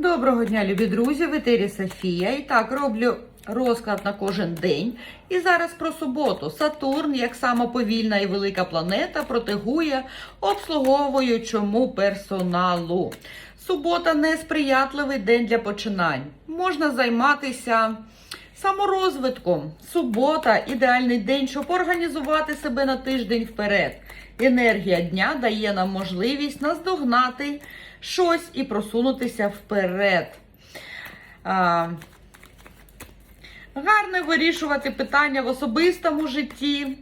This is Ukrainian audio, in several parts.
Доброго дня, любі друзі! В етері Софія. І так, роблю розклад на кожен день. І зараз про суботу. Сатурн, як сама повільна і велика планета, протигує обслуговуючому персоналу. Субота несприятливий день для починань. Можна займатися саморозвитком. Субота ідеальний день, щоб організувати себе на тиждень вперед. Енергія дня дає нам можливість наздогнати щось і просунутися вперед. А, Гарно вирішувати питання в особистому житті,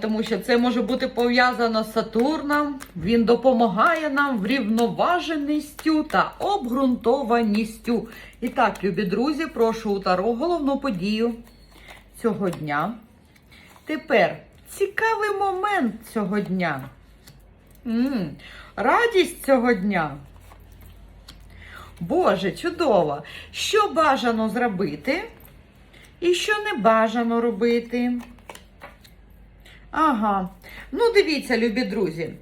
тому що це може бути пов'язано з Сатурном. Він допомагає нам врівноваженістю та обґрунтованістю. І так, любі друзі, прошу у Таро головну подію цього дня. Тепер цікавий момент цього дня. м радість цього дня. Боже, чудово! Що бажано зробити і що не бажано робити. Ага. Ну, дивіться, любі друзі.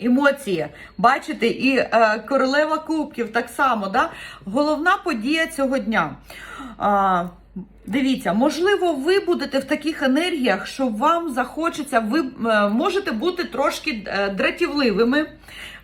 Емоції, бачите, і е, королева кубків так само, да? головна подія цього дня. А, Дивіться, можливо, ви будете в таких енергіях, що вам захочеться, ви е, можете бути трошки е, дратівливими.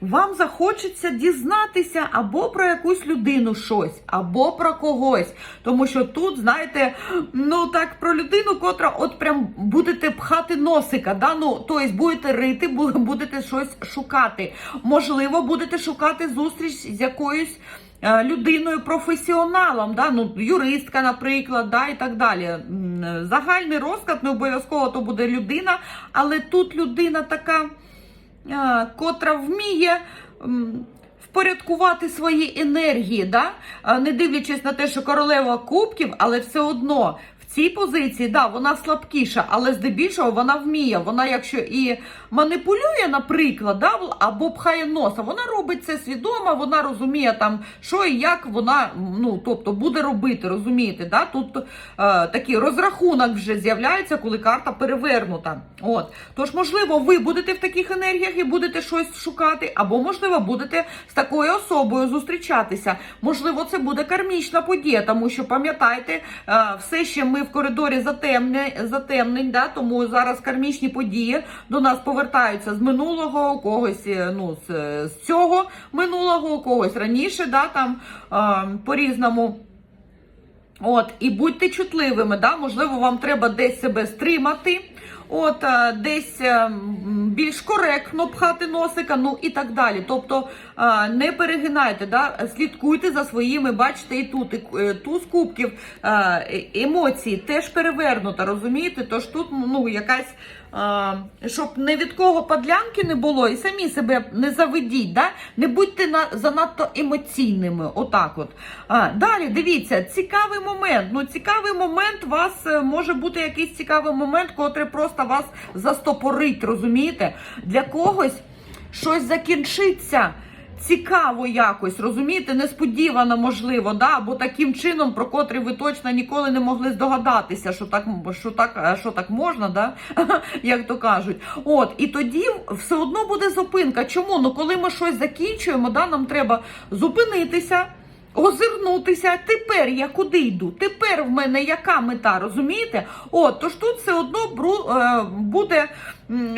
Вам захочеться дізнатися або про якусь людину щось, або про когось. Тому що тут, знаєте, ну так про людину, котра от прям будете пхати носика. да? ну, Тобто будете рити, будете щось шукати. Можливо, будете шукати зустріч з якоюсь людиною професіоналом, да? ну, юристка, наприклад, да? і так далі. Загальний розклад, не обов'язково то буде людина, але тут людина така, е, котра вміє. Впорядкувати свої енергії, да? Не дивлячись на те, що королева кубків, але все одно цій позиції, да, вона слабкіша, але здебільшого вона вміє. Вона, якщо і маніпулює, наприклад, да, або пхає носа, вона робить це свідомо, вона розуміє там, що і як вона ну, тобто, буде робити, розумієте? Да? Тут е, такий розрахунок вже з'являється, коли карта перевернута. От. Тож, можливо, ви будете в таких енергіях і будете щось шукати, або, можливо, будете з такою особою зустрічатися. Можливо, це буде кармічна подія, тому що пам'ятайте, е, все ще ми в коридорі затемнень, затемнень, да? тому зараз кармічні події до нас повертаються з минулого, у когось е, ну, з, з цього минулого, у когось раніше, да, там е, по-різному. От, і будьте чутливими, да? можливо, вам треба десь себе стримати, от, е, десь е, більш коректно пхати носика, ну і так далі. Тобто е, не перегинайте, да? слідкуйте за своїми, бачите, і тут і, туз кубків емоції теж перевернута, розумієте? Тож тут ну, якась. Щоб ні від кого подлянки не було, і самі себе не заведіть, да? не будьте на, занадто емоційними. Отак от. А, далі дивіться, цікавий момент. Ну, цікавий момент вас е, може бути якийсь цікавий момент, котрий просто вас застопорить, розумієте? Для когось щось закінчиться. Цікаво якось, розумієте, несподівано можливо, да? або таким чином, про котрий ви точно ніколи не могли здогадатися, що так, що так, е, що так можна, да? як то кажуть. От, і тоді все одно буде зупинка. Чому? Ну, коли ми щось закінчуємо, да, нам треба зупинитися. Озирнутися, тепер я куди йду? Тепер в мене яка мета, розумієте? От, тож тут все одно бру, е, буде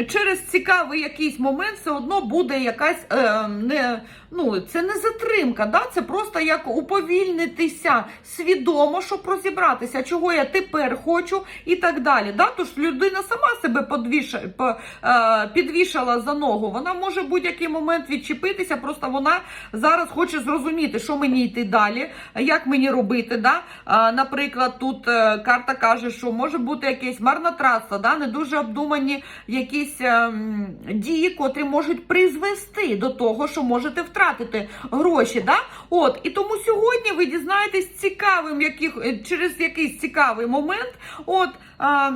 через цікавий якийсь момент, все одно буде якась е, не, ну, це не затримка, да? це просто як уповільнитися свідомо, щоб розібратися, чого я тепер хочу і так далі. Да? Тож людина сама себе подвіша, по, е, підвішала за ногу. Вона може будь-який момент відчепитися, просто вона зараз хоче зрозуміти, що мені йти далі, як мені робити. Да? А, наприклад, тут е, карта каже, що може бути якесь марнотратство, да? не дуже обдумані якісь е, дії, котрі можуть призвести до того, що можете втратити гроші. Да? От, і тому сьогодні ви дізнаєтесь цікавим, яких, е, через якийсь цікавий момент. От, а,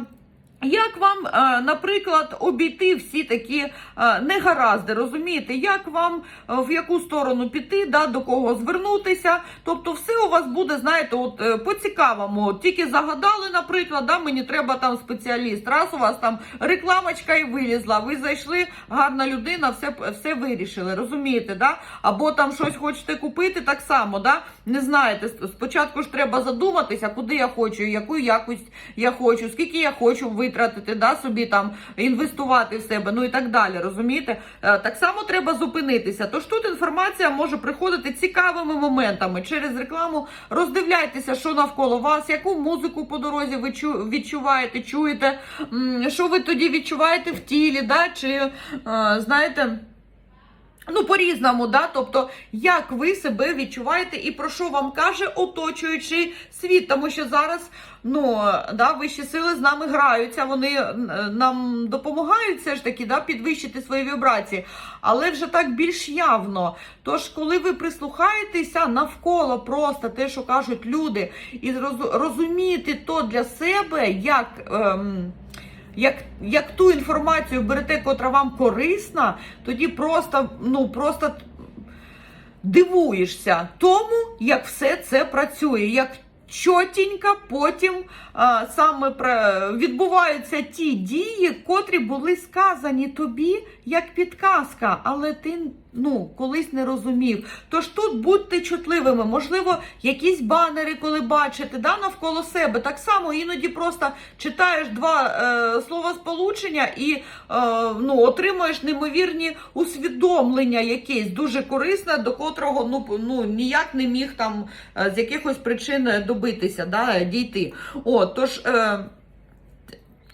Як вам, е, наприклад, обійти всі такі е, негаразди, розумієте? Як вам е, в яку сторону піти, да, до кого звернутися? Тобто, все у вас буде, знаєте, от по-цікавому. Тільки загадали, наприклад, да, мені треба там спеціаліст. Раз у вас там рекламочка і вилізла, ви зайшли, гарна людина, все, все вирішили, розумієте? Да? Або там щось хочете купити, так само, да? не знаєте. Спочатку ж треба задуматися, куди я хочу, яку якість я хочу, скільки я хочу витратити, да, собі там інвестувати в себе, ну і так далі. Розумієте? Е, Так само треба зупинитися. Тож тут інформація може приходити цікавими моментами через рекламу. Роздивляйтеся, що навколо вас, яку музику по дорозі ви чу- відчуваєте, чуєте, що ви тоді відчуваєте в тілі, да, чи е, знаєте. Ну, по-різному, да? тобто, як ви себе відчуваєте і про що вам каже оточуючий світ, тому що зараз ну, да, вищі сили з нами граються, вони е, нам допомагають все ж таки да, підвищити свої вібрації, але вже так більш явно. Тож, коли ви прислухаєтеся навколо просто те, що кажуть люди, і роз- розумієте то для себе, як. Ем, як, як ту інформацію берете, котра вам корисна, тоді просто, ну, просто дивуєшся тому, як все це працює. Як чотенько потім а, саме відбуваються ті дії, котрі були сказані тобі як підказка, але ти ну, колись не розумів. Тож тут будьте чутливими. Можливо, якісь банери, коли бачите, да, навколо себе. Так само іноді просто читаєш два е, слова сполучення і е, ну, отримуєш неймовірні усвідомлення якесь дуже корисне, до котрого ну, ну, ніяк не міг там е, з якихось причин добитися, да, дійти. От, тож. Е,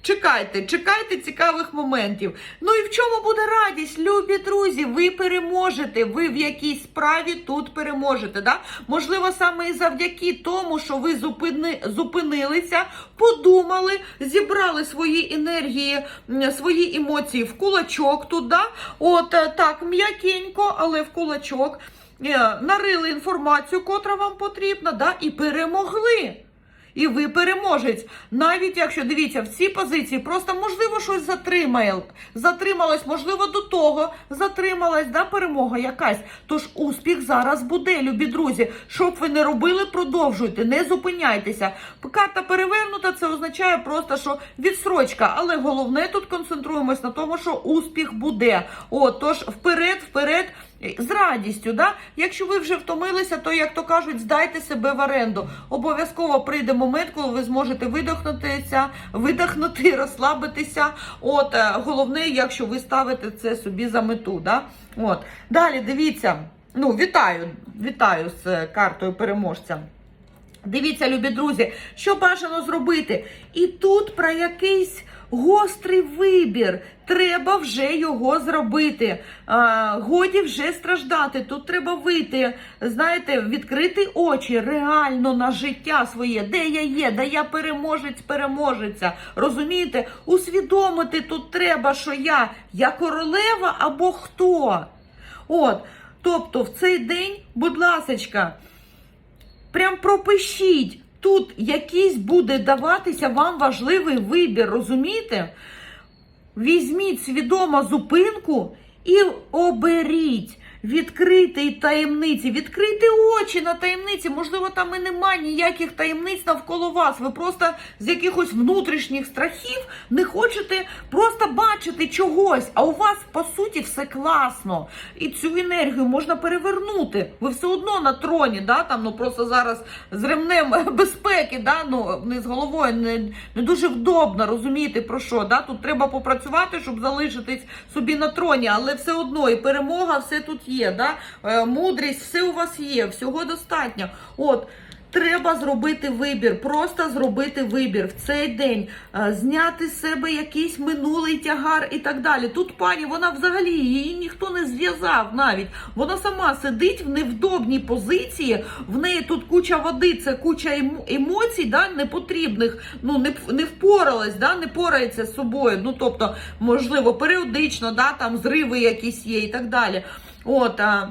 Чекайте, чекайте цікавих моментів. Ну і в чому буде радість, любі друзі? Ви переможете. Ви в якійсь справі тут переможете. Да? Можливо, саме і завдяки тому, що ви зупини, зупинилися, подумали, зібрали свої енергії, свої емоції в кулачок тут. Да? От е, так, м'якенько, але в кулачок. Е, Нарили інформацію, котра вам потрібна, да? і перемогли. І ви переможець. Навіть якщо дивіться в ці позиції, просто можливо щось затримає, затрималось, можливо, до того затрималась да, перемога якась. Тож успіх зараз буде, любі друзі. Що б ви не робили, продовжуйте, не зупиняйтеся. Карта перевернута, це означає просто, що відсрочка. Але головне тут концентруємось на тому, що успіх буде. От, тож вперед, вперед. З радістю, да? якщо ви вже втомилися, то як то кажуть, здайте себе в оренду. Обов'язково прийде момент, коли ви зможете видохнутися, видихнути, розслабитися. От е, головне, якщо ви ставите це собі за мету. Да? От далі дивіться. Ну, вітаю, вітаю з е, картою переможця. Дивіться, любі друзі, що бажано зробити. І тут про якийсь гострий вибір. Треба вже його зробити. А, годі вже страждати. Тут треба вийти, знаєте, відкрити очі реально на життя своє, де я є, де я переможець, переможеця. Розумієте? Усвідомити тут треба, що я, я королева або хто. От, тобто в цей день, будь ласочка, прям пропишіть. Тут якийсь буде даватися вам важливий вибір, розумієте? Візьміть свідомо зупинку і оберіть. Відкрити таємниці, відкрити очі на таємниці. Можливо, там і немає ніяких таємниць навколо вас. Ви просто з якихось внутрішніх страхів не хочете просто бачити чогось. А у вас по суті все класно. І цю енергію можна перевернути. Ви все одно на троні, да? там ну просто зараз з ремнем безпеки, да? ну не з головою не, не дуже вдобно розумієте про що. Да? Тут треба попрацювати, щоб залишитись собі на троні, але все одно і перемога, все тут є. Да? Е, мудрість, все у вас є, всього достатньо. От. Треба зробити вибір, просто зробити вибір в цей день, е, зняти з себе якийсь минулий тягар і так далі. Тут пані, вона взагалі її ніхто не зв'язав навіть. Вона сама сидить в невдобній позиції. В неї тут куча води, це куча емоцій, да, непотрібних. Ну не не впоралась, да, не порається з собою. Ну тобто, можливо, періодично, да, там зриви якісь є і так далі. От. А,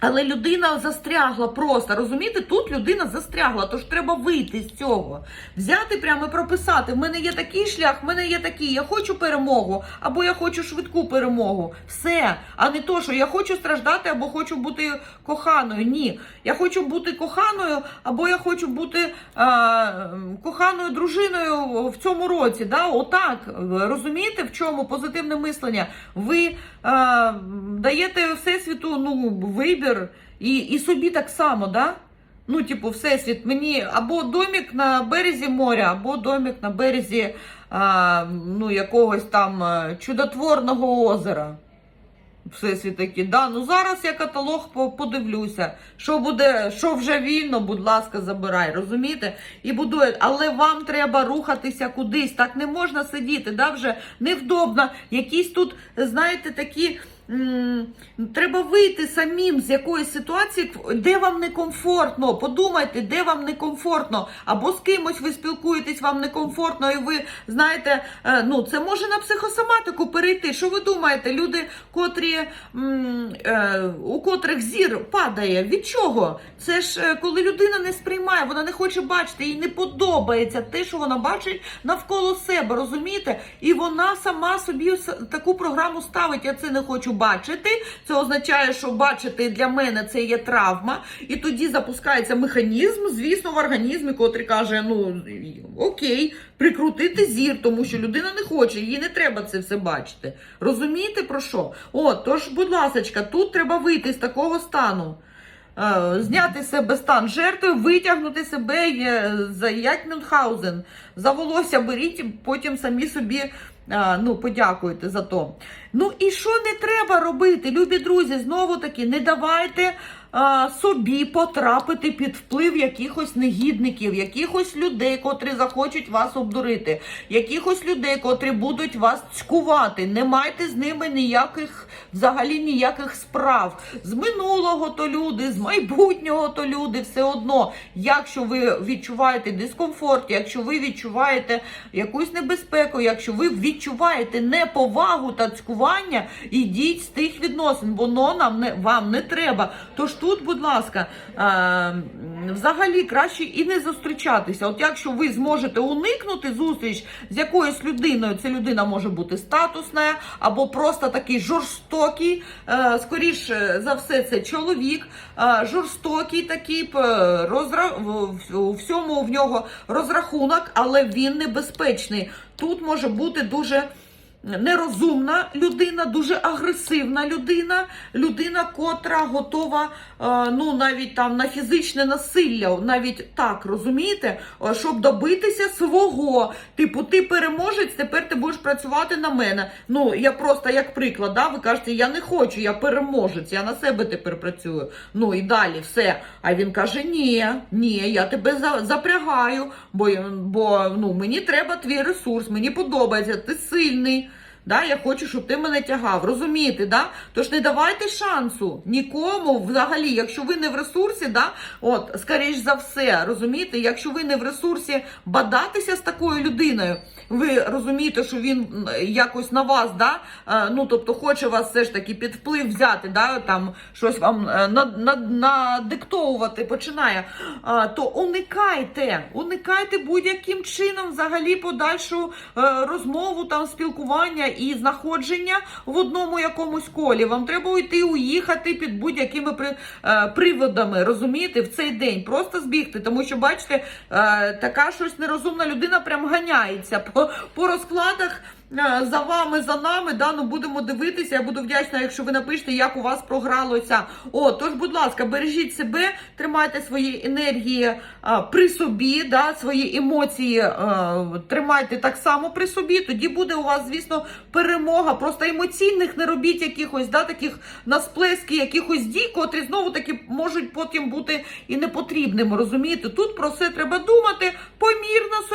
Але людина застрягла просто. Розумієте, тут людина застрягла, тож треба вийти з цього. Взяти прямо і прописати: в мене є такий шлях, в мене є такий, я хочу перемогу, або я хочу швидку перемогу. Все. А не то, що я хочу страждати, або хочу бути коханою. Ні. Я хочу бути коханою, або я хочу бути а, коханою дружиною в цьому році. Да? Отак. Розумієте, в чому позитивне мислення? Ви а, даєте всесвіту ну, вибір і, і собі так само, да? Ну, типу, всесвіт мені або домік на березі моря, або домік на березі а, ну, якогось там е, чудотворного озера. Всесвіт такий, да, ну зараз я каталог подивлюся. Що буде, що вже вільно, будь ласка, забирай, розумієте? І будує, але вам треба рухатися кудись. Так не можна сидіти, да, вже невдобно. Якісь тут, знаєте, такі. Треба вийти самим з якоїсь ситуації, де вам некомфортно. Подумайте, де вам некомфортно. Або з кимось ви спілкуєтесь, вам некомфортно, і ви знаєте, е, ну це може на психосоматику перейти. Що ви думаєте? Люди, котрі е, у котрих зір падає. Від чого? Це ж е, коли людина не сприймає, вона не хоче бачити, їй не подобається те, що вона бачить навколо себе, розумієте? І вона сама собі таку програму ставить. Я це не хочу бачити. Це означає, що бачити для мене це є травма, і тоді запускається механізм, звісно, в організмі, котрий каже: ну окей, прикрутити зір, тому що людина не хоче, їй не треба це все бачити. Розумієте про що? От, тож, будь ласка, тут треба вийти з такого стану. Е, Зняти себе стан жертви, витягнути себе е, за як Мюнхгаузен. За волосся беріть, потім самі собі е, ну, подякуйте за то. Ну і що не треба робити, любі друзі? Знову таки, не давайте собі потрапити під вплив якихось негідників, якихось людей, котрі захочуть вас обдурити, якихось людей, котрі будуть вас цькувати. Не майте з ними ніяких взагалі ніяких справ. З минулого то люди, з майбутнього то люди, все одно. Якщо ви відчуваєте дискомфорт, якщо ви відчуваєте якусь небезпеку, якщо ви відчуваєте неповагу та цькування, ідіть з тих відносин, воно нам не вам не треба. Тож тут, будь ласка, е, взагалі краще і не зустрічатися. От якщо ви зможете уникнути зустріч з якоюсь людиною, ця людина може бути статусна або просто такий жорстокий, е, скоріше за все, це чоловік, е, жорстокий такий, розра... у всьому в нього розрахунок, але він небезпечний. Тут може бути дуже нерозумна людина, дуже агресивна людина, людина, котра готова е, ну навіть там на фізичне насилля, навіть так розумієте, Е, щоб добитися свого. Типу, ти переможець, тепер ти будеш працювати на мене. Ну я просто як приклад, да, ви кажете, я не хочу, я переможець, я на себе тепер працюю. Ну і далі все. А він каже: Ні, ні, я тебе за- запрягаю, бо, бо ну, мені треба твій ресурс, мені подобається, ти сильний. Да, я хочу, щоб ти мене тягав. Розумієте, да? Тож не давайте шансу нікому взагалі, якщо ви не в ресурсі, да, от, скоріш за все, розумієте, якщо ви не в ресурсі бадатися з такою людиною, ви розумієте, що він якось на вас, да, е, ну тобто хоче вас все ж таки під вплив взяти, да, там щось вам е, над- над- надиктовувати починає, то уникайте, уникайте будь-яким чином взагалі подальшу е, розмову, там спілкування і знаходження в одному якомусь колі. Вам треба уйти, уїхати під будь-якими при, е, приводами, розумієте, в цей день. Просто збігти, тому що, бачите, е, така щось нерозумна людина прям ганяється по, по розкладах. Е, За вами, за нами, да, ну будемо дивитися. Я буду вдячна, якщо ви напишете, як у вас програлося. О, тож, будь ласка, бережіть себе, тримайте свої енергії а, при собі, да, свої емоції а, тримайте так само при собі. Тоді буде у вас, звісно, перемога. Просто емоційних не робіть якихось да, таких на якихось дій, котрі знову таки можуть потім бути і непотрібними. Розумієте? Тут про все треба думати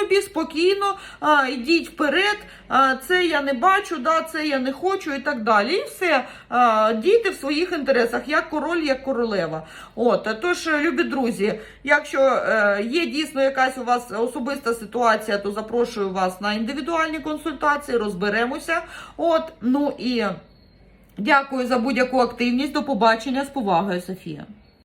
собі, спокійно, а, йдіть вперед. А, це я не бачу, да, це я не хочу і так далі. І все. А, дійте в своїх інтересах, як король, як королева. От, тож, любі друзі, якщо е, є дійсно якась у вас особиста ситуація, то запрошую вас на індивідуальні консультації, розберемося. От, ну і. Дякую за будь-яку активність. До побачення з повагою, Софія.